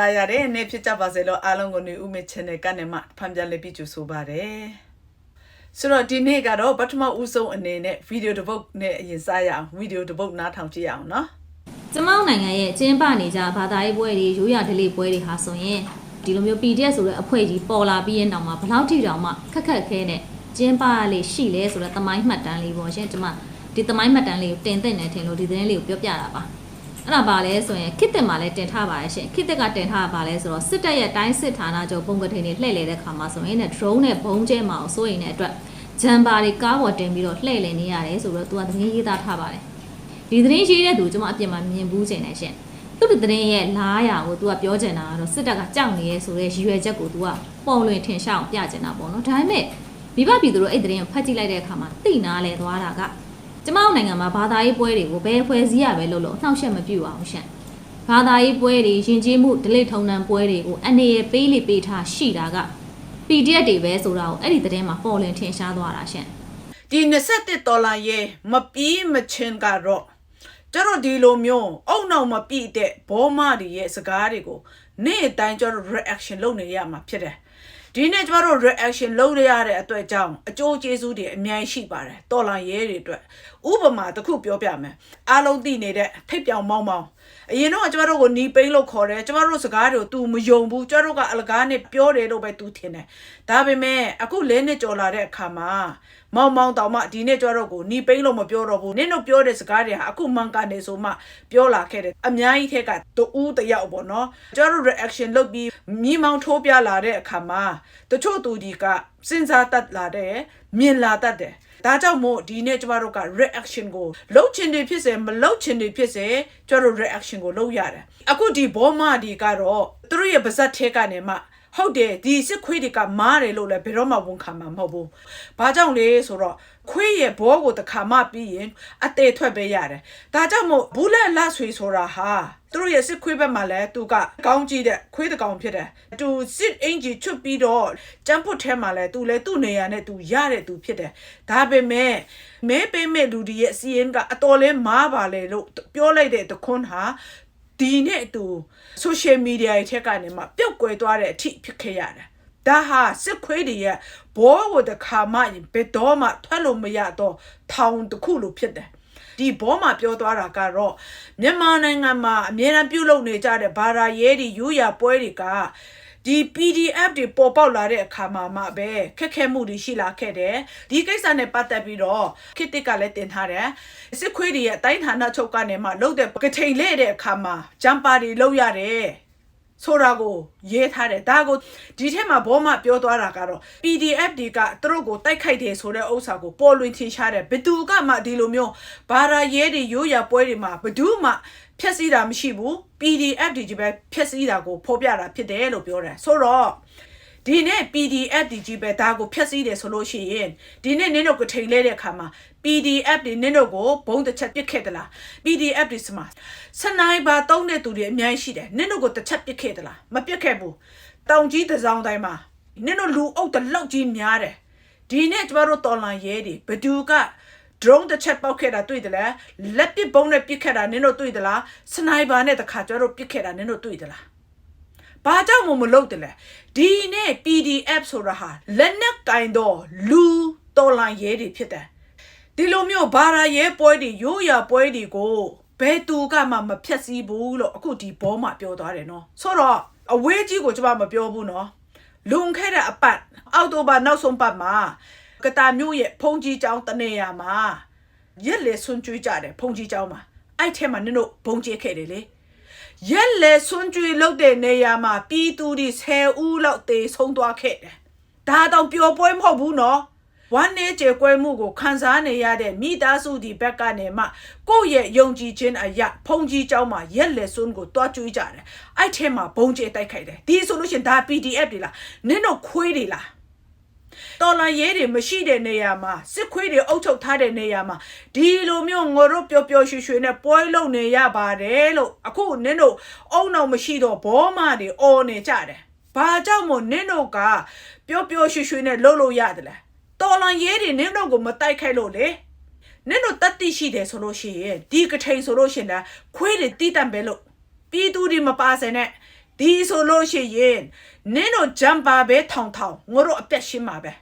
တာရတယ်နေဖြစ်ကြပါစေလို့အားလုံးကိုနေဦးမေ channel ကနေမှဖန်ပြလေးပြကြဆိုပါတယ်ဆိုတော့ဒီနေ့ကတော့ပထမဦးဆုံးအနေနဲ့ဗီဒီယိုတစ်ပုတ်နဲ့အရင်စရအောင်ဗီဒီယိုတစ်ပုတ်နားထောင်ကြည့်အောင်နော်ကျမောက်နိုင်ငံရဲ့ကျင်းပနေကြဘာသာရေးပွဲတွေရိုးရာဓလေ့ပွဲတွေဟာဆိုရင်ဒီလိုမျိုး PDF ဆိုတဲ့အဖွဲ့ကြီးပေါ်လာပြီးရင်တောင်မှဘယ်လောက်ထိတောင်မှခက်ခက်ခဲနဲ့ကျင်းပရလေရှိလဲဆိုတော့တမိုင်းမှတ်တမ်းလေးပေါ့ရှင်ကျမဒီတမိုင်းမှတ်တမ်းလေးကိုတင်သိမ့်နေထင်လို့ဒီသတင်းလေးကိုပြောပြတာပါ အဲ့ဒါပါလဲဆိုရင်ခစ်တက်မှာလဲတင်ထားပါရဲ့ရှင်ခစ်တက်ကတင်ထားပါလဲဆိုတော့စစ်တပ်ရဲ့တိုင်းစစ်ဌာနချုပ်ပုံကထိန်တွေလှည့်လေတဲ့ခါမှာဆိုရင်နဲ့ drone နဲ့ဘုံကျဲမှာအောင်စိုးရင်တဲ့အတွက်ဂျမ်ပါတွေကားပေါ်တင်ပြီးတော့လှည့်လည်နေရတယ်ဆိုတော့သူကသတင်းရေးသားထားပါတယ်ဒီသတင်းရေးတဲ့သူကျွန်မအပြင်မှာမြင်ဘူးချင်တယ်ရှင်သူ့သတင်းရဲ့လားရာကို तू ကပြောချင်တာကတော့စစ်တပ်ကကြောက်နေရဲဆိုတဲ့ရည်ရွယ်ချက်ကို तू ကပေါ်လွင်ထင်ရှားအောင်ပြချင်တာပေါ့နော်ဒါပေမဲ့မိဘပြည်သူတို့အဲ့သတင်းကိုဖတ်ကြည့်လိုက်တဲ့အခါမှာသိနာလဲသွားတာက ကျမတို့နိုင်ငံမှာဘာသာရေးပွဲတွေကိုဘယ်ဖွဲ့စည်းရပဲလို့လို့နှောက်ယှက်မပြူအောင်ရှင်ဘာသာရေးပွဲတွေယဉ်ကျေးမှုဒလိထုံနှံပွဲတွေကိုအနေရပေးလိပေးထားရှိတာက PDF တွေပဲဆိုတာကိုအဲ့ဒီသတင်းမှာပေါ်လွင်ထင်ရှားသွားတာရှင်ဒီ27ဒေါ်လာရဲ့မပြီးမချင်းကတော့ကျတော့ဒီလိုမျိုးအုံနောက်မပြည့်တဲ့ဘောမတွေရဲ့စကားတွေကိုနေ့အတိုင်းကျတော့ reaction လုပ်နေရမှာဖြစ်တယ် ဒီနေ့ကျမတို့ reaction လုပ်ရတဲ့အတွက်ကြောင့်အကျိုးကျေးဇူးတွေအများကြီးရှိပါတယ်တော်လန်ရဲတွေအတွက်ဥပမာတစ်ခုပြောပြမယ်အားလုံးသိနေတဲ့ထိပ်ပြောင်မောင်းမောင်း အရင်တော့ကျမတို့ကိုနီးပိန်းလို့ခေါ်တယ်ကျမတို့စကားတွေကို तू မယုံဘူးကျမတို့ကအလကားနဲ့ပြောတယ်လို့ပဲ तू ထင်တယ်ဒါပေမဲ့အခုလဲနှစ်ကြော်လာတဲ့အခါမှာမောင်းမောင်းတောင်မှဒီနေ့ကျမတို့ကိုနီးပိန်းလို့မပြောတော့ဘူးနင်းတို့ပြောတဲ့စကားတွေဟာအခုမှန်ကန်နေဆိုမှပြောလာခဲ့တယ်အများကြီးထက်ကတူးတယောက်ပေါ့နော်ကျမတို့ reaction လုပ်ပြီးမိမောင်းထိုးပြလာတဲ့အခါမှာတချို့သူဒီကစဉ်းစားတတ်လာတယ်မြင်လာတတ်တယ် ဒါကြောင့်မို့ဒီနေ့ကျမတို့က reaction ကိုလှုပ်ချင်တယ်ဖြစ်စေမလှုပ်ချင်တယ်ဖြစ်စေကျမတို့ reaction ကိုလုပ်ရတယ်အခုဒီဘောမဒီကတော့သူတို့ရဲ့ပါဇက်ထဲကနေမှ ဟုတ်တယ်ဒီစစ်ခွေးတွေကမားတယ်လို့လည်းဘယ်တော့မှဝန်ခံမှာမဟုတ်ဘူး။ဘာကြောင့်လဲဆိုတော့ခွေးရဲ့ဘောကိုတစ်ခါမှပြီးရင်အသေးထွက်ပဲရတယ်။ဒါကြောင့်မို့ဘူးလက်လက်ဆွေဆိုတာဟာသူတို့ရဲ့စစ်ခွေးဘက်မှာလည်းသူကကောင်းကြည့်တဲ့ခွေးတကောင်ဖြစ်တယ်။သူစစ်အင်ဂျီချွတ်ပြီးတော့ကြမ်းဖွတ်ထဲမှာလည်းသူလည်းသူ့နေရာနဲ့သူရတဲ့သူဖြစ်တယ်။ဒါပေမဲ့မဲပေးမဲ့လူတွေရဲ့စီရင်ကအတော်လဲမားပါလေလို့ပြောလိုက်တဲ့တခွန်းဟာ ဒီနဲ့အတူ social media ရဲ့ထက်ကနေမှပျောက်ကွယ်သွားတဲ့အထိဖြစ်ခဲ့ရတယ်။ဒါဟာစစ်ခွေးတွေရဲ့ဘောကိုတစ်ခါမှဘယ်တော့မှထွက်လို့မရတော့ထောင်တစ်ခုလိုဖြစ်တယ်။ဒီဘောမှာပြောသွားတာကတော့မြန်မာနိုင်ငံမှာအများအားပြုလုပ်နေကြတဲ့ဘာသာရေးတွေယူရပွဲတွေက ဒီ PDF တွေပေါ်ပေါက်လာတဲ့အခါမှာမှပဲခက်ခဲမှုတွေရှိလာခဲ့တယ်ဒီကိစ္စနဲ့ပတ်သက်ပြီးတော့ခစ်တစ်ကလည်းတင်ထားတယ်စစ်ခွေးတွေရဲ့အတိုင်းဌာနချုပ်ကနေမှလှုပ်တဲ့ကထိန်လဲတဲ့အခါမှာဂျမ်ပါတွေလှုပ်ရတယ် ဆိုတာကိုရေးထားတယ်ဒါကိုဒီထက်မှာဘောမပြောသွားတာကတော့ PDF တွေကသူတို့ကိုတိုက်ခိုက်တယ်ဆိုတဲ့ဥစ္စာကိုပေါ်လွင်ထင်ရှားတယ်ဘယ်သူကမှဒီလိုမျိုးဘာသာရေးတွေရိုးရာပွဲတွေမှာဘယ်သူမှဖျက်ဆီးတာမရှိဘူး PDF တွေကြီးပဲဖျက်ဆီးတာကိုဖော်ပြတာဖြစ်တယ်လို့ပြောတယ်ဆိုတော့ ဒီနေ့ PDF ဒီကြီးပဲဒါကိုဖျက်ဆီးတယ်ဆိုလို့ရှိရင်ဒီနေ့နင်းတို့ကိုထိန်လဲတဲ့အခါမှာ PDF တွေနင်းတို့ကိုဘုံတစ်ချက်ပစ်ခဲ့သလား PDF တွေစမှာစနိုက်ပါတုံးတဲ့သူတွေအများကြီးရှိတယ်နင်းတို့ကိုတစ်ချက်ပစ်ခဲ့သလားမပစ်ခဲ့ဘူးတောင်ကြီးတစ်စောင်းတိုင်းမှာနင်းတို့လူအုပ်တစ်လောက်ကြီးများတယ်ဒီနေ့ကျမတို့တော်လန်ရဲတွေဘသူက drone တစ်ချက်ပောက်ခဲ့တာတွေ့တယ်လားလက်ပစ်ဘုံနဲ့ပစ်ခဲ့တာနင်းတို့တွေ့သလားစနိုက်ပါနဲ့တခါကျတော့ပစ်ခဲ့တာနင်းတို့တွေ့သလားဘာကြောင့်မမလုပ်တယ်လဲ ဒီနေ့ PDF ဆိုတာဟာလက်နက်ကင်တော့လူတော်လန်ရဲတွေဖြစ်တယ်ဒီလိုမျိုးဘာသာရဲပွဲတွေရိုးရာပွဲတွေကိုဘယ်သူကမှမဖြတ်စည်းဘူးလို့အခုဒီဘောမှာပြောသွားတယ်နော်ဆိုတော့အဝေးကြီးကိုကျွန်မမပြောဘူးနော်လွန်ခဲ့တဲ့အပတ်အောက်တိုဘာနောက်ဆုံးပတ်မှာကတာမျိုးရဲ့ဖုန်ကြီးကျောင်းတနေရာမှာရက်လေဆွန်ကျွေးကြတယ်ဖုန်ကြီးကျောင်းမှာအဲ့ထဲမှာနင်တို့ဘုံကျဲခဲ့တယ်လေ ရက်လေဆွန်ကျွေးလုပ်တဲ့နေရာမှာပြည်သူတွေ10ဦးလောက်တေဆုံးသွားခဲ့တယ်ဒါတော့ပျော်ပွဲမဟုတ်ဘူးနော်ဝမ်းနေကြေကွဲမှုကိုခံစားနေရတဲ့မိသားစုဒီဘက်ကနေမှကိုယ့်ရဲ့ယုံကြည်ခြင်းအရာဖုန်ကြီးเจ้าမှာရက်လက်စွန်းကိုတွားကျွေးကြတယ်အဲ့ထဲမှာဘုံကျဲတိုက်ခိုက်တယ်ဒီဆိုလို့ရှရင်ဒါ PDF တွေလားနင်းတို့ခွေးတွေလား တော်လန်ရဲတွေမရှိတဲ့နေရာမှာစစ်ခွေးတွေအုပ်ချုပ်ထားတဲ့နေရာမှာဒီလိုမျိုးငိုတို့ပျော်ပျော်ရွှင်ရွှင်နဲ့ပွဲလုံနေရပါတယ်လို့အခုနင်းတို့အုံအောင်မရှိတော့ဘောမတွေအော်နေကြတယ်ဘာကြောင့်မို့နင်းတို့ကပျော်ပျော်ရွှင်ရွှင်နဲ့လှုပ်လို့ရတယ်လဲတော်လန်ရဲတွေနင်းတို့ကိုမတိုက်ခိုက်လို့လေနင်းတို့တတ်သိရှိတယ်ဆိုလို့ရှိရင်ဒီကထိန်ဆိုလို့ရှိရင်လည်းခွေးတွေတီးတန့်ပဲလို့ပြည်သူတွေမပါစင်နဲ့ ဒီဆိုလို့ရှိရင်နင်းတို့ဂျမ်ပါပဲထောင်ထောင်ငါတို့အသက်ရှင်းမှာပဲ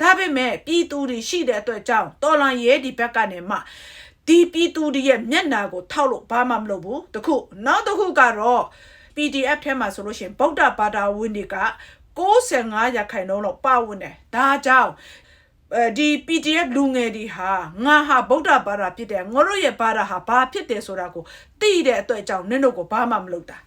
ဒါပေမဲ့ပြည်သူတွေရှိတဲ့အတွက်ကြောင့်တော်လန်ရဲဒီဘက်ကနေမှဒီပြည်သူတွေရဲ့မျက်နာကိုထောက်လို့ဘာမှမလုပ်ဘူးတခုနောက်တစ်ခုကတော့ PDF ထဲမှာဆိုလို့ရှိရင်ဗုဒ္ဓဘာသာဝင်တွေက65ရာခိုင်နှုန်းလောက်ပါဝင်တယ်ဒါကြောင့်အဲဒီ PDF လူငယ်တွေဟာငါဟာဗုဒ္ဓဘာသာဖြစ်တယ်ငါတို့ရဲ့ဘာသာဟာဘာဖြစ်တယ်ဆိုတာကိုသိတဲ့အတွက်ကြောင့်နင့်တို့ကိုဘာမှမလုပ်တာ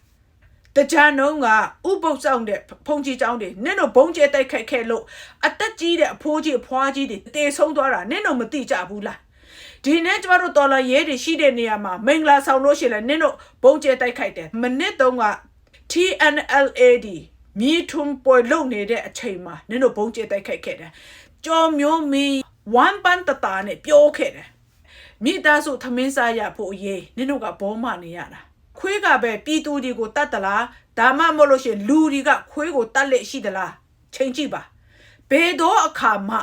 တကြံတော့ကဥပုပ်ဆောင်တဲ့ဖုန်ကြီးเจ้าတွေနင့်တို့ဘုံကျဲတိုက်ခိုက်ခဲ့လို့အသက်ကြီးတဲ့အဖိုးကြီးအဖွားကြီးတွေတေဆုံးသွားတာနင့်တို့မသိကြဘူးလားဒီနေ့ကျမတို့တော်လာရဲတွေရှိတဲ့နေရာမှာမင်္ဂလာဆောင်လို့ရှိရင်လည်းနင့်တို့ဘုံကျဲတိုက်ခိုက်တယ်မနစ်တုန်းက TNLAD မြည်ထွန်းပွဲလုံနေတဲ့အချိန်မှာနင်တို့ဘုံကျဲတိုက်ခိုက်ခဲ့တယ်ကြော်မျိုးမီဝမ်ပန်တတာနဲ့ပြောခဲ့တယ်မိသားစုသမင်းစားရဖို့အရေးနင်တို့ကဘောမနေရတာ ခွေးကပဲပြည်သူတွေကိုတတ်တလားဒါမှမဟုတ်လို့ရှရင်လူတွေကခွေးကိုတတ်လက်ရှိသလားချိန်ကြည့်ပါဘယ်တော့အခါမှ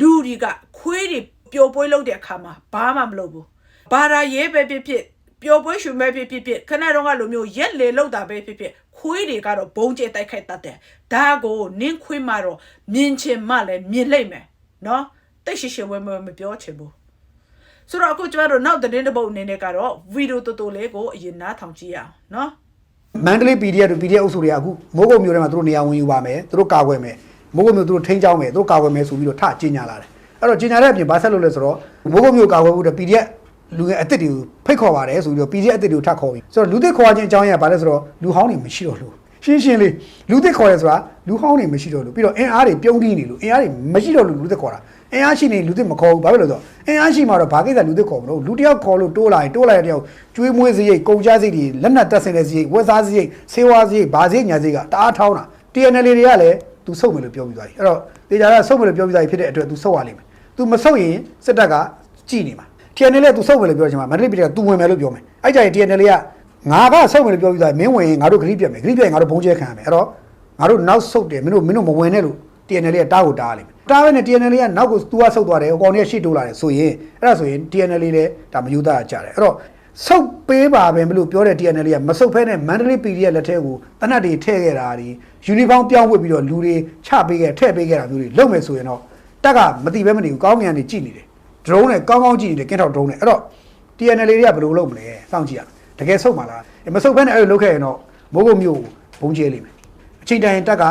လူတွေကခွေးတွေပျော်ပွဲလုပ်တဲ့အခါမှာဘာမှမလုပ်ဘူးဘာသာရေးပဲဖြစ်ဖြစ်ပျော်ပွဲရွှင်မဲ့ဖြစ်ဖြစ်ဖြစ်ခဏတော့ကလိုမျိုးရက်လေလောက်တာပဲဖြစ်ဖြစ်ခွေးတွေကတော့ဘုံကျဲတိုက်ခိုက်တတ်တယ်ဒါကိုနင်းခွေးမှတော့မြင်ချင်မှလည်းမြင်လိုက်မယ်နော်တိတ်ရှိရှိဝဲမမပြောချင်ဘူး ဆိုတော့အခုကျမတို့နောက်သတင်းတစ်ပုဒ်အနေနဲ့ကတော့ဗီဒီယိုတူတူလေးကိုအရင်နားထောင်ကြည့်ရအောင်နော်မန္တလေး PDF တို့ PDF အုပ်စုတွေကအခုမိုးကုတ်မြို့ထဲမှာသူတို့နေရာဝင်ယူပါမယ်သူတို့ကာကွယ်မယ်မိုးကုတ်မြို့သူတို့ထိန်းချောင်းမယ်သူတို့ကာကွယ်မယ်ဆိုပြီးတော့ထကြေညာလာတယ်အဲ့တော့ကြေညာတဲ့အပြင်ဘာဆက်လုပ်လဲဆိုတော့မိုးကုတ်မြို့ကာကွယ်ဖို့အတွက် PDF လူငယ်အစ်စ်တွေကိုဖိတ်ခေါ်ပါတယ်ဆိုပြီးတော့ PDF အစ်စ်တွေကိုထပ်ခေါ်ပြီးဆိုတော့လူသစ်ခေါ်ခြင်းအကြောင်းရင်းကဘာလဲဆိုတော့လူဟောင်းတွေမရှိတော့လို့ရှင်းရှင်းလေးလူသစ်ခေါ်ရဲဆိုတာလူဟောင်းတွေမရှိတော့လို့ပြီးတော့အင်အားတွေပြုံးတီးနေလို့အင်အားတွေမရှိတော့လို့လူသစ်ခေါ်တာ အင်အားရှိနေလူသစ်မခေါ်ဘူးဘာဖြစ်လို့လဲဆိုတော့အင်အားရှိမှတော့ဘာကိစ္စလူသစ်ခေါ်မလို့လူတစ်ယောက်ခေါ်လို့တိုးလာရင်တိုးလာတဲ့တယောက်ကျွေးမွေးစရိတ်ကုန်ကြစရိတ်တွေလက်နက်တက်ဆင်တဲ့စရိတ်ဝက်စားစရိတ်ဆေးဝါးစရိတ်ဘာစရိတ်ညာစရိတ်ကတအားထောင်းတာ TNL တွေကလည်းသူစုပ်မယ်လို့ပြောပြီးသွားပြီအဲ့တော့တေချာကစုပ်မယ်လို့ပြောပြီးသားဖြစ်တဲ့အတွက်သူစုပ်ရလိမ့်မယ်သူမစုပ်ရင်စစ်တပ်ကကြည်နေမှာ TNL လည်းသူစုပ်မယ်လို့ပြောချင်မှာမန္တလေးပြည်ကသူဝင်မယ်လို့ပြောမယ်အဲ့ကြရင် TNL ကငါကစုပ်မယ်လို့ပြောပြီးသားမင်းဝင်ရင်ငါတို့ဂရိပြတ်မယ်ဂရိပြတ်ရင်ငါတို့ဘုံကျဲခံရမယ်အဲ့တော့ငါတို့နောက်ဆုတ်တယ်မင်းတို့မင်းတို့မဝင်နဲ့လို့ TNL ကတားကိုတားရလိမ့်မယ် တားပဲနဲ့ TNL ကနောက်ကို तू ကဆုတ်သွားတယ်အကောင်တွေကရှေ့တိုးလာတယ်ဆိုရင်အဲ့ဒါဆိုရင် TNL လည်းဒါမယူသားကြတယ်အဲ့တော့ဆုတ်ပေးပါပဲမလို့ပြောတဲ့ TNL ကမဆုတ်ဖဲနဲ့မန္တလေး PD ရဲ့လက်ထဲကိုတနတ်တွေထည့်ခဲ့တာဒီယူနီဖောင်းပြောင်းဝတ်ပြီးတော့လူတွေချပေးခဲ့ထည့်ပေးခဲ့တာမျိုးတွေလုပ်မယ်ဆိုရင်တော့တက်ကမတိပဲမနေဘူးကောင်းမြန်နေကြည့်နေတယ် drone နဲ့ကောင်းကောင်းကြည့်နေတယ်ကင်းထောက် drone နဲ့အဲ့တော့ TNL တွေကဘယ်လိုလုပ်မလဲစောင့်ကြည့်ရမယ်တကယ်ဆုတ်မှာလားမဆုတ်ဖဲနဲ့အဲ့လိုလုပ်ခဲ့ရင်တော့မိုးကုတ်မျိုးဘုံကျဲလိမ့်မယ်အချိန်တိုင်းတက်က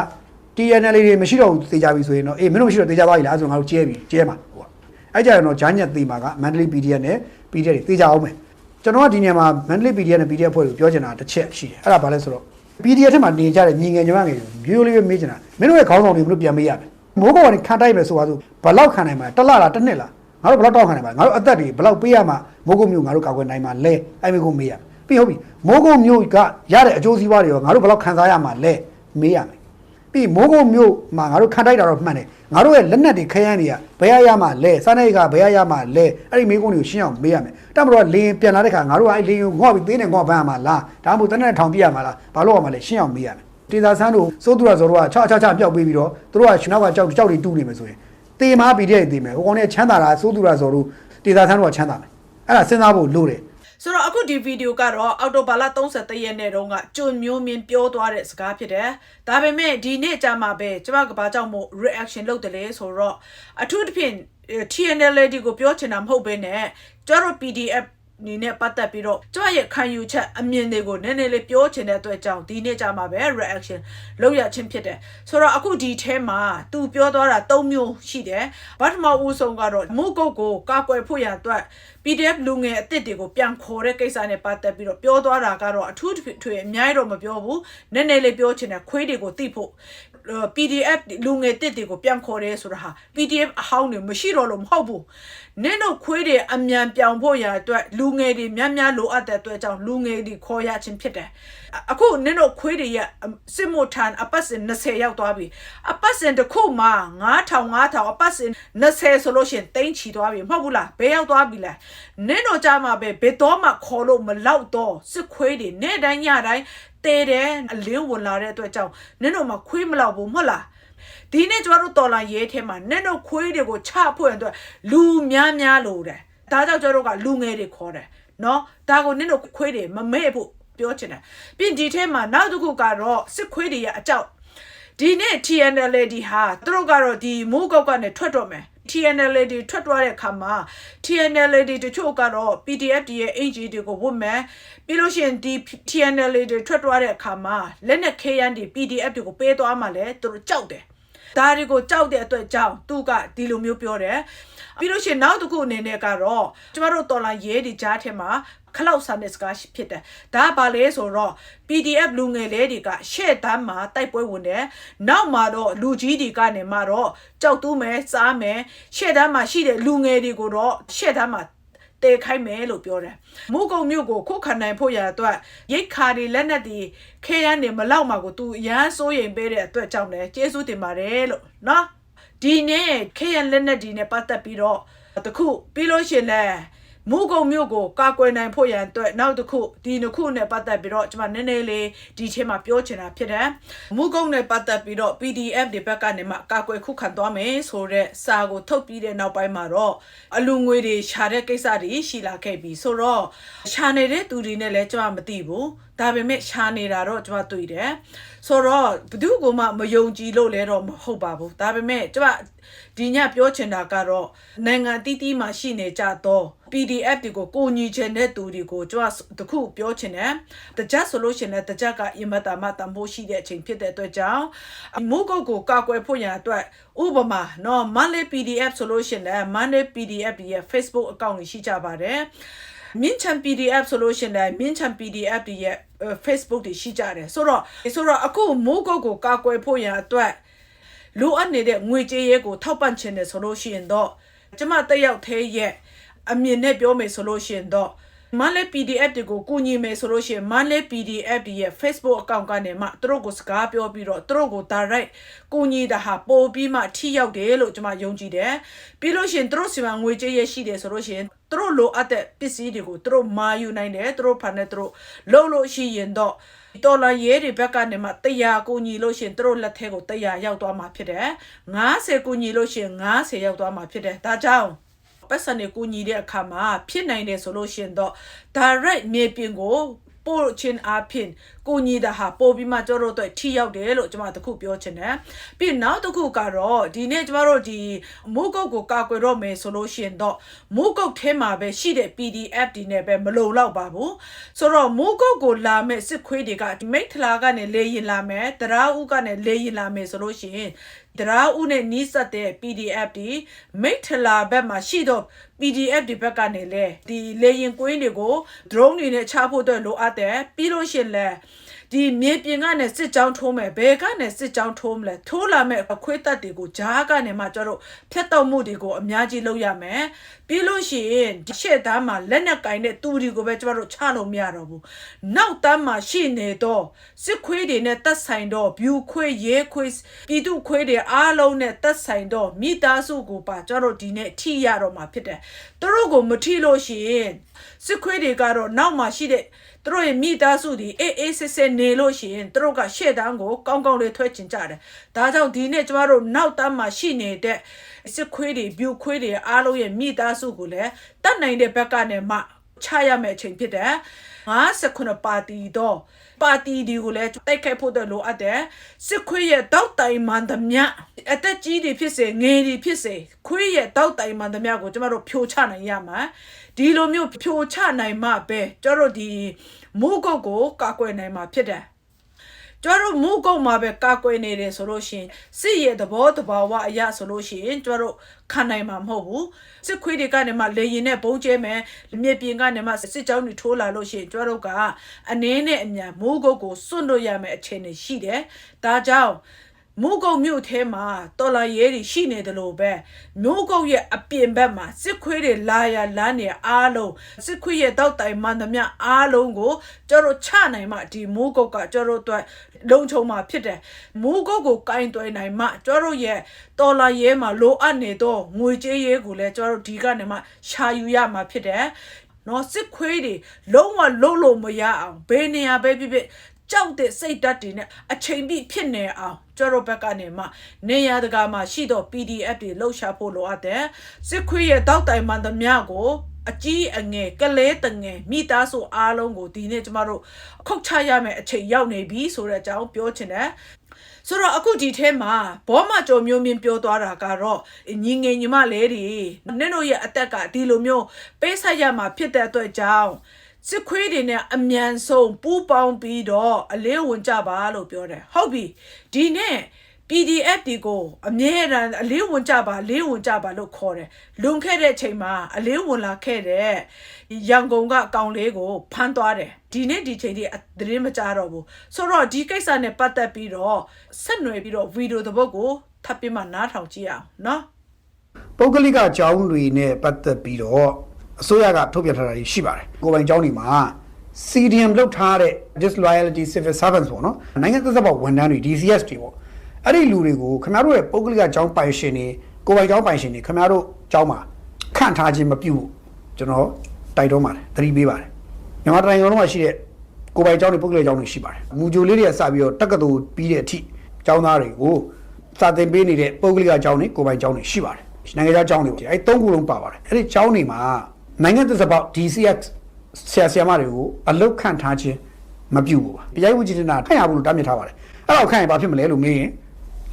TNL တွေမရှိတော့ဘူးသေချာပြီဆိုရင်တော့အေးမင်းတို့မရှိတော့သေချာပါပြီလားဆိုတော့ငါတို့ကျဲပြီကျဲမှာဟိုကအဲ့ကြရင်တော့ဂျာညက်သေးမှာကမန္တလေး PDF နဲ့ PDF တွေသေချာအောင်မယ်ကျွန်တော်ကဒီနေရာမှာမန္တလေး PDF နဲ့ PDF ဖွဲ့ကိုပြောချင်တာတစ်ချက်ရှိတယ်အဲ့ဒါဘာလဲဆိုတော့ PDF ထဲမှာနေကြတဲ့ညီငယ်ညီမငယ်ရိုးရိုးလေးပဲမေးချင်တာမင်းတို့ရဲ့ခေါင်းဆောင်တွေမင်းတို့ပြန်မေးရမယ်မိုးကောင်ကနေခံတိုက်မယ်ဆိုပါစို့ဘလောက်ခံနိုင်မှာတစ်လလားတစ်နှစ်လားငါတို့ဘလောက်တောက်ခံနိုင်မှာငါတို့အသက်တွေဘလောက်ပေးရမှာမိုးကုတ်မျိုးငါတို့ကာကွယ်နိုင်မှာလဲအဲ့မေးကိုမေးရပြီးဟုတ်ပြီမိုးကုတ်မျိုးကရတဲ့အကျိုးစီးပွားတွေရောငါတို့ဘလောက်ခံစားရမှာလဲမေးရမယ် ပြီးမိုးကုတ်မြို့မှာငါတို့ခံတိုက်တာတော့မှန်တယ်ငါတို့ရဲ့လက်နက်တွေခရမ်းတွေကဘယ်ရရမှာလဲစားနေကဘယ်ရရမှာလဲအဲ့ဒီမိကုန်းတွေကိုရှင်းအောင်မေးရမယ်တမတော်ကလေရင်ပြန်လာတဲ့ခါငါတို့ကအဲ့လေရင်ကိုငေါ့ပြီးသေးနေငေါ့ပန်းရမှာလားဒါမှမဟုတ်တနက်ထောင်ပြရမှာလားဘာလို့ရမှာလဲရှင်းအောင်မေးရမယ်တေသာဆန်းတို့စိုးသူရဇော်တို့ကချချချပြောက်ပေးပြီးတော့သူတို့ကရှင်နောက်ကကြောက်ကြောက်တွေတူးနေမယ်ဆိုရင်တေမားပြီးတဲ့တေမယ်ဟိုကောင်နဲ့ချမ်းသာတာစိုးသူရဇော်တို့တေသာဆန်းတို့ကချမ်းသာမယ်အဲ့ဒါစဉ်းစားဖို့လိုတယ် ဆိုတော့အခုဒီဗီဒီယိုကတော့အော်တိုဘာလ31ရက်နေ့တုန်းကကျွန်းမျိုးမင်းပြောသွားတဲ့စကားဖြစ်တယ်။ဒါပေမဲ့ဒီနေ့ကြာမှာပဲကျမကဘာကြောင့်မို့ reaction လုပ်တယ်လဲဆိုတော့အထူးသဖြင့် TNL ဒီကိုပြောချင်တာမဟုတ်ဘဲနဲ့ကျတို့ PDF နေနဲ့ပတ်သက်ပြီးတော့ကျမရဲ့ခံယူချက်အမြင်တွေကိုနည်းနည်းလေးပြောချင်တဲ့အတွက်ကြောင့်ဒီနေ့ကြာမှာပဲ reaction လုပ်ရချင်းဖြစ်တယ်ဆိုတော့အခုဒီထဲမှာသူပြောသွားတာ၃မျိုးရှိတယ်ဘာထမဦးဆုံးကတော့မုတ်ကုတ်ကိုကာကွယ်ဖို့ရန်အတွက် PDF လူငယ်အစ်စ်တွေကိုပြန်ခေါ်တဲ့ကိစ္စနဲ့ပတ်သက်ပြီးတော့ပြောသွားတာကတော့အထူးထွေအများကြီးတော့မပြောဘူးနည်းနည်းလေးပြောချင်တယ်ခွေးတွေကိုတိဖို့ PDF လူငယ်တစ်တွေကိုပြန်ခေါ်တယ်ဆိုတာဟာ PDF အဟောင်းတွေမရှိတော့လို့မဟုတ်ဘူးနင်းတို့ခွေးတွေအမြန်ပြောင်ဖို့ရအတွက်လူငယ်တွေများများလိုအပ်တဲ့အတွက်ကြောင့်လူငယ်တွေခေါ်ရခြင်းဖြစ်တယ်အခုနင်းတို့ခွေးတွေရဲ့စစ်မှုထမ်းအပတ်စဉ်20ရောက်သွားပြီအပတ်စဉ်တစ်ခုမှာ9000 9000အပတ်စဉ်20ဆိုလို့ရှိရင်တိန်းချီသွားပြီမဟုတ်ဘူးလားဘယ်ရောက်သွားပြီလဲနင်းတို့ကြမှာပဲဘယ်တော့မှခေါ်လို့မလောက်တော့စစ်ခွေးတွေနေ့တိုင်းညတိုင်း တဲတယ်အလင်းဝင်လာတဲ့အတွက်ကြောင့်နင်းတို့မှခွေးမလောက်ဘူးမဟုတ်လားဒီနေ့ကျမတို့တော်လာရဲထဲမှာနင်းတို့ခွေးတွေကိုချဖို့ရန်အတွက်လူများများလို့တယ်ဒါကြောင့်ကျမတို့ကလူငယ်တွေခေါ်တယ်နော်ဒါကိုနင်းတို့ခွေးတွေမမဲ့ဖို့ပြောချင်တယ်ပြင်ဒီထဲမှာနောက်တစ်ခုကတော့စစ်ခွေးတွေရဲ့အကြောက်ဒီနေ့ TNLD ဟာသူတို့ကတော့ဒီမိုးကောက်ကနေထွက်တော့မယ် TNLD ထွက်သွားတဲ့အခါမှာ TNLD တချို့ကတော့ PDF တွေရဲ့ AG တွေကိုဝတ်မယ်ပြီးလို့ရှိရင်ဒီ TNLD ထွက်သွားတဲ့အခါမှာလက်နက်ခဲယမ်းတွေ PDF တွေကိုပေးသွားမှလည်းသူတို့ကြောက်တယ်ဒါတွေကိုကြောက်တဲ့အတွက်ကြောင့်သူကဒီလိုမျိုးပြောတယ်ပြီးလို့ရှိရင်နောက်တစ်ခုအနေနဲ့ကတော့ကျမတို့တော်လိုင်းရဲဒီကြားထဲမှာ ခလောက်ဆန်တဲ့စကားဖြစ်တယ်ဒါကဘာလဲဆိုတော့ PDF လူငယ်လေးတွေကရှေ့တန်းမှာတိုက်ပွဲဝင်တယ်နောက်မှာတော့လူကြီးတွေကနေမှတော့ကြောက်တူးမယ်စားမယ်ရှေ့တန်းမှာရှိတဲ့လူငယ်တွေကိုတော့ရှေ့တန်းမှာတေခိုင်းမယ်လို့ပြောတယ်။မုကုံမြို့ကိုခုခံနိုင်ဖို့ရအတွက်ရိတ်ခါတွေလက်နက်တွေခဲရန်တွေမလောက်မှာကိုသူရမ်းစိုးရိမ်ပေးတဲ့အတွက်ကြောင့်လည်းကျေးဇူးတင်ပါတယ်လို့နော်ဒီနေ့ခဲရန်လက်နက်တွေနဲ့ပတ်သက်ပြီးတော့တခုပြီးလို့ရှိရင်လည်း မုကုံမြို့ကိုကာကွယ်နိုင်ဖို့ရန်အတွက်နောက်တစ်ခုဒီနှစ်ခုနဲ့ပတ်သက်ပြီးတော့ကျွန်မနည်းနည်းလေးဒီထဲမှာပြောချင်တာဖြစ်တယ်။မုကုံနဲ့ပတ်သက်ပြီးတော့ PDF တွေဘက်ကနေမှကာကွယ်ခုခံသွားမယ်ဆိုတဲ့စာကိုထုတ်ပြီးတဲ့နောက်ပိုင်းမှာတော့အလူငွေတွေရှာတဲ့ကိစ္စတွေရှိလာခဲ့ပြီဆိုတော့ရှာနေတဲ့သူတွေနဲ့လည်းကျွန်မမသိဘူး။ဒါပေမဲ့ရှာနေတာတော့ကျွန်မတွေ့တယ်။ ဆိုတော့ဘယ်သူကမှမယုံကြည်လို့လည်းတော့မဟုတ်ပါဘူး။ဒါပေမဲ့ကျွန်မဒီညပြောချင်တာကတော့နိုင်ငံတီးတီးမှာရှိနေကြတော့ PDF တွေကိုကိုညီချင်တဲ့သူတွေကိုကျွန်တော်တခုပြောချင်တယ်။တကြက်ဆိုလို့ရှိရင်လည်းတကြက်ကအင်မတာမတန်ဖို့ရှိတဲ့အချိန်ဖြစ်တဲ့အတွက်ကြောင့်မိုးကုတ်ကိုကာကွယ်ဖို့ရန်အတွက်ဥပမာနော် Monday PDF ဆိုလို့ရှိရင်လည်း Monday PDF ရဲ့ Facebook account ကြီးရှိကြပါတယ်။ မြင်းချန် PDF ဆိုလို့ရှိရင်လည်းမြင်းချန် PDF တွေရဲ့ Facebook တွေရှိကြတယ်ဆိုတော့ဆိုတော့အခုမိုးကုတ်ကိုကာကွယ်ဖို့ရန်အတွက်လိုအပ်နေတဲ့ငွေကြေးရဲကိုထောက်ပံ့ခြင်းနဲ့ဆိုလို့ရှိရင်တော့ကျမတက်ရောက်သေးရဲ့အမြင်နဲ့ပြောမယ်ဆိုလို့ရှိရင်တော့ မန်လေး PDF တွေကိုကူညီမယ်ဆိုလို့ရှိရင်မန်လေး PDF တွေရဲ့ Facebook account ကနေမှသူတို့ကိုစကားပြောပြီးတော့သူတို့ကို direct ကူညီတာဟာပို့ပြီးမှထိရောက်တယ်လို့ကျွန်မယုံကြည်တယ်ပြီးလို့ရှိရင်သူတို့စီမံငွေကြေးရရှိတယ်ဆိုလို့ရှိရင်သူတို့လိုအပ်တဲ့ပစ္စည်းတွေကိုသူတို့မာယူနိုင်တယ်သူတို့ဖန်နဲ့သူတို့လုံလို့ရှိရင်တော့တော်လာရဲတွေဘက်ကနေမှတရားကိုညီလို့ရှရင်သူတို့လက်ထဲကိုတရားရောက်သွားမှာဖြစ်တယ်90ကိုညီလို့ရှရင်90ရောက်သွားမှာဖြစ်တယ်ဒါကြောင့် ပတ်စံနေကိုညီတဲ့အခါမှာဖြစ်နိုင်တယ်ဆိုလို့ရှရင်တော့ direct မြေပြင်ကိုပို့ချင်းအဖြစ်ကိုညီတာဟာပို့ပြီးမှကျတို့အတွက်ထိရောက်တယ်လို့ကျွန်မတခုပြောချင်တယ်ပြီးနောက်တစ်ခုကတော့ဒီနေ့ကျွန်တော်တို့ဒီမိုးကုတ်ကိုကာကွယ်တော့မယ်ဆိုလို့ရှိရင်တော့မိုးကုတ်ထဲမှာပဲရှိတဲ့ PDF ဒီနဲ့ပဲမလုံလောက်ပါဘူးဆိုတော့မိုးကုတ်ကိုလာမဲ့စစ်ခွေးတွေကမိတ်ထလာကနေလေရင်လာမယ်တရာဦးကနေလေရင်လာမယ်ဆိုလို့ရှိရင်တရာဦးနဲ့နီးစပ်တဲ့ PDF ဒီမိတ်ထလာဘက်မှာရှိတော့ PDF ဒီဘက်ကနေလေဒီလေရင်ကွင်းတွေကို drone တွေနဲ့ချဖို့အတွက်လိုအပ်တယ်ပြီးလို့ရှိရင်လည်း ဒီမြေပြင်ကနေစစ်ကြောင်းထိုးမယ်ဘယ်ကနေစစ်ကြောင်းထိုးမလဲထိုးလာမဲ့အခွေးတက်တွေကိုဂျားကနေမှကျတော့ဖျက်တော့မှုတွေကိုအများကြီးလုပ်ရမယ်ပြီးလို့ရှိရင်ဒီရှေ့သားမှာလက်နက်ကင်တဲ့သူတွေကိုပဲကျမတို့ချလို့မရတော့ဘူးနောက်တန်းမှာရှိနေတော့စစ်ခွေးတွေနဲ့တက်ဆိုင်တော့ဘျူခွေးရဲခွေးပြည်သူခွေးတွေအားလုံးနဲ့တက်ဆိုင်တော့မိသားစုကိုပါကျမတို့ဒီနေ့ထိရတော့မှာဖြစ်တယ်သူတို့ကိုမထိလို့ရှိရင်စစ်ခွေးတွေကတော့နောက်မှာရှိတဲ့ သူတို့ရဲ့မိသားစုတွေအေးအေးဆေးဆေးနေလို့ရှိရင်သူတို့ကရှေ့တန်းကိုကောင်းကောင်းလေးထွက်ချင်ကြတယ်။ဒါကြောင့်ဒီနေ့ကျမတို့နောက်တန်းမှာရှိနေတဲ့စစ်ခွေးတွေပြူခွေးတွေအားလုံးရဲ့မိသားစုကိုလည်းတတ်နိုင်တဲ့ဘက်ကနေမှချရမယ့်အချိန်ဖြစ်တယ်။59ပါတီတော့ ပါတီဒီကိုလည်းတိုက်ခိုက်ဖို့တော့လိုအပ်တယ်စစ်ခွေးရဲ့တောက်တိုင်မှန်သမျှအသက်ကြီးတွေဖြစ်စေငယ်တွေဖြစ်စေခွေးရဲ့တောက်တိုင်မှန်သမျှကိုကျမတို့ဖြိုချနိုင်ရမှာဒီလိုမျိုးဖြိုချနိုင်မှပဲကျတို့ဒီမိုးကုတ်ကိုကာကွယ်နိုင်မှာဖြစ်တယ် ကျတို့မူကုတ်မှာပဲကာကွယ်နေတယ်ဆိုလို့ရှိရင်စစ်ရဲ့သဘောတဘာဝအရာဆိုလို့ရှိရင်ကျတို့ခံနိုင်မှာမဟုတ်ဘူးစစ်ခွေးတွေကနေမှလေရင်နဲ့ဘုံကျဲမယ်မြေပြင်ကနေမှစစ်ကြောင်းတွေထိုးလာလို့ရှိရင်ကျတို့ကအနည်းနဲ့အမြန်မူကုတ်ကိုစွန့်လို့ရမယ်အခြေအနေရှိတယ်ဒါကြောင့် မုတ်ကုတ်မြို့ထဲမှာတော်လာရဲတွေရှိနေတယ်လို့ပဲမြို့ကုတ်ရဲ့အပြင်ဘက်မှာစစ်ခွေးတွေလာရလမ်းနေအားလုံးစစ်ခွေးရဲ့တောက်တိုင်မှန်သမျှအားလုံးကိုကျတို့ချနိုင်မှဒီမုတ်ကုတ်ကကျတို့အတွက်လုံခြုံမှာဖြစ်တယ်မုတ်ကုတ်ကိုကင်တွယ်နိုင်မှကျတို့ရဲ့တော်လာရဲမှာလိုအပ်နေတော့ငွေကြေးရဲကိုလည်းကျတို့ဒီကနေမှရှာယူရမှာဖြစ်တယ်နော်စစ်ခွေးတွေလုံးဝလုံးလို့မရအောင်ဘယ်နေရာပဲဖြစ်ဖြစ်ကြောက်တဲ့စိတ်ဓာတ်တွေနဲ့အချိန်ပြည့်ဖြစ်နေအောင် ကျတော့ဘက်ကနေမှနေရတကာမှာရှိတော့ PDF တွေလှုပ်ရှားဖို့လိုအပ်တယ်စစ်ခွေးရဲ့တောက်တိုင်မှန်သမျှကိုအကြီးအငယ်ကလေးတငယ်မိသားစုအားလုံးကိုဒီနေ့ကျမတို့ခုတ်ချရမယ်အချိန်ရောက်နေပြီဆိုတဲ့အကြောင်းပြောချင်တယ်ဆိုတော့အခုဒီထဲမှာဘောမကြော်မျိုးမြင်ပြောသွားတာကတော့ညီငယ်ညီမလေးတွေနင်တို့ရဲ့အသက်ကဒီလိုမျိုးပေးဆက်ရမှာဖြစ်တဲ့အတွက်ကြောင့် စစ်ခွေးတွေနဲ့အမြန်ဆုံးပူးပေါင်းပြီးတော့အလေးဝင်ကြပါလို့ပြောတယ်ဟုတ်ပြီဒီနေ့ PDF ဒီကိုအမြဲတမ်းအလေးဝင်ကြပါအလေးဝင်ကြပါလို့ခေါ်တယ်လွန်ခဲ့တဲ့ချိန်မှာအလေးဝင်လာခဲ့တဲ့ရန်ကုန်ကအကောင်လေးကိုဖမ်းသွားတယ်ဒီနေ့ဒီချိန်ဒီသတင်းမကြတော့ဘူးဆိုတော့ဒီကိစ္စနဲ့ပတ်သက်ပြီးတော့ဆက်နွယ်ပြီးတော့ဗီဒီယိုတစ်ပုဒ်ကိုထပ်ပြီးမှနားထောင်ကြည့်အောင်နော်ပုဂ္ဂလိကအကြောင်းတွေနဲ့ပတ်သက်ပြီးတော့ အစိုးရကထုတ်ပြန်ထားတာရှိပါတယ်ကိုယ်ပိုင်အကြောင်းတွေမှာ CDM လောက်ထားတဲ့ disloyalty civil servants ပေါ့နော်နိုင်ငံသက်သက်ပေါ်ဝန်ထမ်းတွေ DCS တွေပေါ့အဲ့ဒီလူတွေကိုခင်ဗျားတို့ရဲ့ပုဂ္ဂလိကအကြောင်းပိုင်ရှင်တွေကိုယ်ပိုင်အကြောင်းပိုင်ရှင်တွေခင်ဗျားတို့အကြောင်းမှာခန့်ထားခြင်းမပြုဘူးကျွန်တော်တိုက်တွန်းပါတယ်သတိပေးပါတယ်မြန်မာတိုင်းရုံးလုံးမှာရှိတဲ့ကိုယ်ပိုင်အကြောင်းတွေပုဂ္ဂလိကအကြောင်းတွေရှိပါတယ်မူဂျိုလေးတွေကစပြီးတော့တက္ကသိုလ်ပြီးတဲ့အထိအကြောင်းသားတွေကိုစာသင်ပေးနေတဲ့ပုဂ္ဂလိကအကြောင်းတွေကိုယ်ပိုင်အကြောင်းတွေရှိပါတယ်နိုင်ငံခြားကျောင်းတွေပေါ့အဲသုံးခုလုံးပါပါတယ်အဲ့ဒီကျောင်းတွေမှာ နိုင်ငံသစ္စာပေါက် DCX ဆရာဆရာမတွေကိုအလုတ်ခန့်ထားခြင်းမပြုဘူးပါတရားဝင်ကြီးတင်တာခန့်ရဘူးလို့တားမြစ်ထားပါတယ်အဲ့တော့ခန့်ရင်ဘာဖြစ်မလဲလို့မေးရင်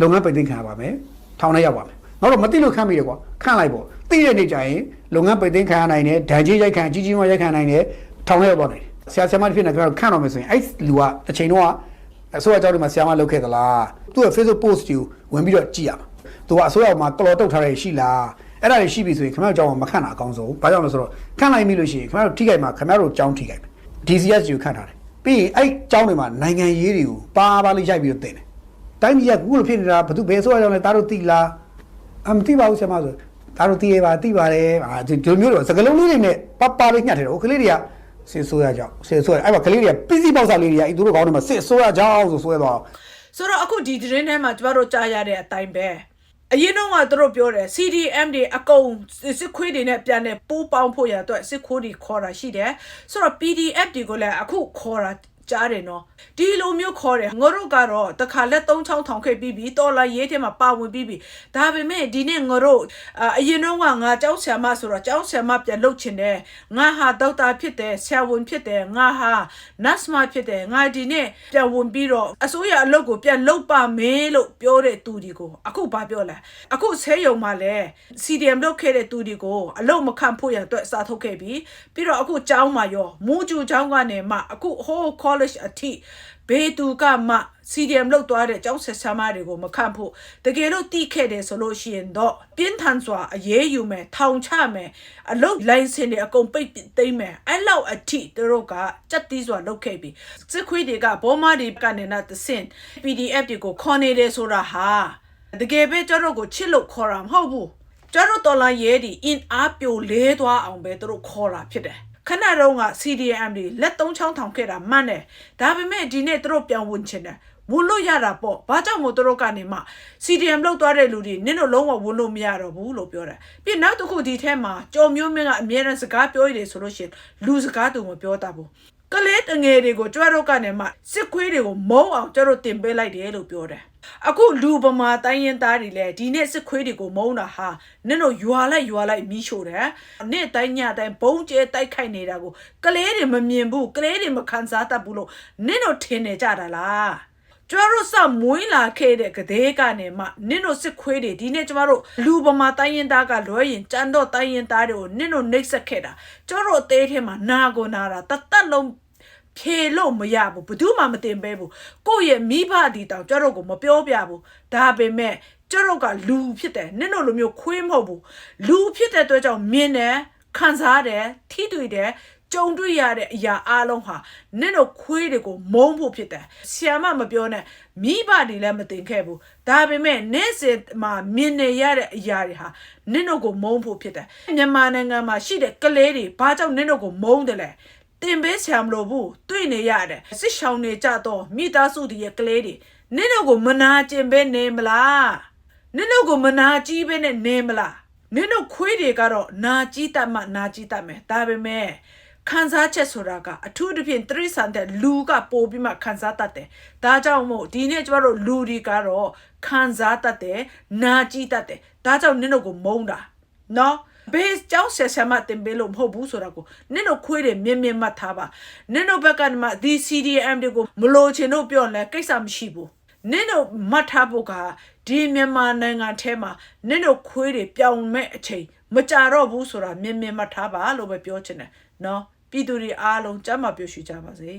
လုပ်ငန်းပိတ်သိမ်းခံရပါမယ်ထောင်ထဲရောက်ပါမယ်နောက်တော့မသိလို့ခန့်မိတယ်ကွာခန့်လိုက်ပေါ့သိတဲ့နေ့ကျရင်လုပ်ငန်းပိတ်သိမ်းခံရနိုင်တယ်ဒဏ်ကြီးရိုက်ခံကြီးကြီးမရိုက်ခံနိုင်တယ်ထောင်ထဲရောက်သွားနိုင်တယ်ဆရာဆရာမတွေဖြစ်နေကြတော့ခန့်တော့မယ်ဆိုရင်အဲ့လူကတစ်ချိန်တော့အစိုးရကျောင်းတွေမှာဆရာမလုပ်ခဲ့သလားသူ့ရဲ့ Facebook post တွေကိုဝင်ပြီးတော့ကြည့်ရမှာသူကအစိုးရမှာတော်တော်တုတ်ထားတဲ့ရှိလား အဲ့ဒါတွေရှိပြီဆိုရင်ခင်ဗျားတို့ကြောင်းမခန့်တာအကောင်းဆုံး။ဘာကြောင့်လဲဆိုတော့ခန့်လိုက်ပြီလို့ရှိရင်ခင်ဗျားတို့ထိခိုက်မှာခင်ဗျားတို့ကြောင်းထိခိုက်မယ်။ DCS ကိုခန့်ထားတယ်။ပြီးရင်အဲ့ကြောင်းတွေမှာနိုင်ငံရေးတွေကိုပါပါလေးရိုက်ပြီးတော့တင်တယ်။တိုင်းပြည်ကကူလို့ဖြစ်နေတာဘယ်သူဘယ်ဆိုရကြောင်းလဲတားတို့သိလား။အမသိပါဘူးဆရာမဆိုတားတို့သိရပါသိပါတယ်။အာဒီလိုမျိုးတော့စကလုံးလေးတွေနဲ့ပပလေးညှက်တယ်။ဟိုကလေးတွေကစစ်ဆိုးရကြောင်းစစ်ဆိုးရအဲ့မှာကလေးတွေကပစ္စည်းပေါက်စားလေးတွေကအဲ့သူတို့ကောင်းတယ်မှာစစ်ဆိုးရကြောင်းဆိုဆွဲသွားအောင်ဆိုတော့အခုဒီသတင်းထဲမှာကျမတို့ကြားရတဲ့အတိုင်းပဲ အရင်တော့ကသူတို့ပြောတယ် CDM တွေအကုန်စစ်ခွေးတွေနဲ့ပြန်နေပိုးပေါင်းဖို့ရအတွက်စစ်ခွေးတွေခေါ်တာရှိတယ်ဆိုတော့ PDF တွေကိုလည်းအခုခေါ်တာ ကြားတယ်နော်ဒီလိုမျိုးခေါ်တယ်ငါတို့ကတော့တခါလက်သုံးချောင်းထောင်ခဲ့ပြီးပြီတော်လာရေးထဲမှာပါဝင်ပြီးပြီဒါပေမဲ့ဒီနေ့ငါတို့အာအရင်တော့ကငါကျောင်းဆရာမဆိုတော့ကျောင်းဆရာမပြန်လုပ်ချင်တယ်ငါဟာဒေါက်တာဖြစ်တယ်ဆရာဝန်ဖြစ်တယ်ငါဟာနတ်စမဖြစ်တယ်ငါဒီနေ့ပြန်ဝင်ပြီးတော့အစိုးရအလုပ်ကိုပြန်လုပ်ပါမယ်လို့ပြောတဲ့သူတွေကိုအခုဘာပြောလဲအခုဆဲယုံမှာလဲ CDM လုပ်ခဲ့တဲ့သူတွေကိုအလုပ်မခံဖို့ရန်အတွက်စာထုတ်ခဲ့ပြီးပြီးတော့အခုကျောင်းမှာရောမူဂျူကျောင်းကနေမှအခုဟို college အထိဘေးသူကမှ CDM လောက်သွားတဲ့ကျောင်းဆက်ဆာမတွေကိုမခံဖို့တကယ်လို့တိခဲ့တယ်ဆိုလို့ရှိရင်တော့ပြင်းထန်စွာအရေးယူမယ်ထောင်ချမယ်အလုပ်လိုင်းစင်တွေအကုန်ပိတ်သိမ်းမယ်အဲ့လောက်အထိသူတို့ကစက်တီးစွာလုပ်ခဲ့ပြီစစ်ခွေးတွေကဘောမတွေကနေနာတဆင် PDF တွေကိုခေါ်နေတယ်ဆိုတာဟာတကယ်ပဲကျတို့ကိုချစ်လို့ခေါ်တာမဟုတ်ဘူးကျတော့တော်လာရဲဒီ in အားပြိုလဲသွားအောင်ပဲသူတို့ခေါ်တာဖြစ်တယ် ခဏတော့က CDM တွေလက်သုံးချောင်းထောင်ခဲ့တာမှန်တယ်ဒါပေမဲ့ဒီနေ့သူတို့ပြန်ဝင်ချင်တယ်ဝင်လို့ရတာပေါ့ဘာကြောင့်မို့သူတို့ကနေမှ CDM လောက်သွားတဲ့လူတွေနင်းတို့လုံးဝဝင်လို့မရတော့ဘူးလို့ပြောတယ်ပြီးနောက်တစ်ခုဒီထဲမှာကြော်မျိုးမင်းကအမြဲတမ်းစကားပြောရတယ်ဆိုလို့ရှိရင်လူစကားတူမပြောတတ်ဘူး ကလေးတငယ်တွေကိုကြွတော့ကနေမှစစ်ခွေးတွေကိုမုံအောင်ကျတော့တင်ပေးလိုက်တယ်လို့ပြောတယ်အခုလူပမာတိုင်းရင်သားတွေလည်းဒီနေ့စစ်ခွေးတွေကိုမုံတာဟာနင့်တို့ရွာလိုက်ရွာလိုက်မီးရှို့တယ်နေ့တိုင်းညတိုင်းဘုံကျဲတိုက်ခိုက်နေတာကိုကလေးတွေမမြင်ဘူးကလေးတွေမခံစားတတ်ဘူးလို့နင့်တို့ထင်နေကြတာလား ကျမတို့စမွေးလာခဲ့တဲ့ကတဲ့ကနေမှနင့်တို့စစ်ခွေးတွေဒီနေ့ကျမတို့လူပမာတိုင်းရင်သားကလွဲရင်ကြမ်းတော့တိုင်းရင်သားတွေကိုနင့်တို့နှိပ်စက်ခဲ့တာကျမတို့အသေးထဲမှာနာကိုနာတာတတ်တတ်လုံးဖြေလို့မရဘူးဘယ်သူမှမတင်ပေးဘူးကိုယ့်ရဲ့မိဘဒီတောင်ကျတော့ကိုမပြောပြဘူးဒါပေမဲ့ကျတော့ကလူဖြစ်တယ်နင့်တို့လိုမျိုးခွေးမဟုတ်ဘူးလူဖြစ်တဲ့အတွက်ကြောင့်မြင်တယ်ခံစားတယ်ထိတွေ့တယ် ကြုံတွေ့ရတဲ့အရာအလုံးဟာနင့်တို့ခွေးတွေကိုမုန်းဖို့ဖြစ်တယ်ဆီယမမပြောနဲ့မိဘတွေလည်းမတင်ခဲ့ဘူးဒါပေမဲ့နေ့စဉ်မှာမြင်နေရတဲ့အရာတွေဟာနင့်တို့ကိုမုန်းဖို့ဖြစ်တယ်မြန်မာနိုင်ငံမှာရှိတဲ့ကလေးတွေဘာကြောင့်နင့်တို့ကိုမုန်းတယ်လဲတင်ပေးဆရာမလို့ဘူးတွေ့နေရတယ်စစ်ရှောင်းနေကြတော့မိသားစုတွေရဲ့ကလေးတွေနင့်တို့ကိုမနာကျင်ပဲနေမလားနင့်တို့ကိုမနာကြည့်ပဲနဲ့နေမလားနင့်တို့ခွေးတွေကတော့နာကြည့်တတ်မှနာကြည့်တတ်မယ်ဒါပေမဲ့ ခံစားချက်ဆိုတာကအထူးသဖြင့်တရိษံတဲ့လူကပို့ပြီးမှခံစားတတ်တယ်ဒါကြောင့်မို့ဒီနေ့ကျမတို့လူတွေကတော့ခံစားတတ်တယ်နာကြည့်တတ်တယ်ဒါကြောင့်နင့်တို့ကိုမုန်းတာနော်ဘေးကျောင်းဆက်ဆမတင်ပေးလို့မဟုတ်ဘူးဆိုတာကိုနင်တို့ခွေးတွေမြင်မြင်မှတ်ထားပါနင်တို့ဘက်ကမှဒီ CDM တွေကိုမလို့ချင်တို့ပြောလဲကိစ္စမရှိဘူးနင်တို့မှတ်ထားဖို့ကဒီမြန်မာနိုင်ငံထဲမှာနင်တို့ခွေးတွေပြောင်းမဲ့အချိန်မကြတော့ဘူးဆိုတာမြင်မြင်မှတ်ထားပါလို့ပဲပြောချင်တယ် နော်ပြည်သူတွေအားလုံးကြမ်းမပြောရှိကြပါစေ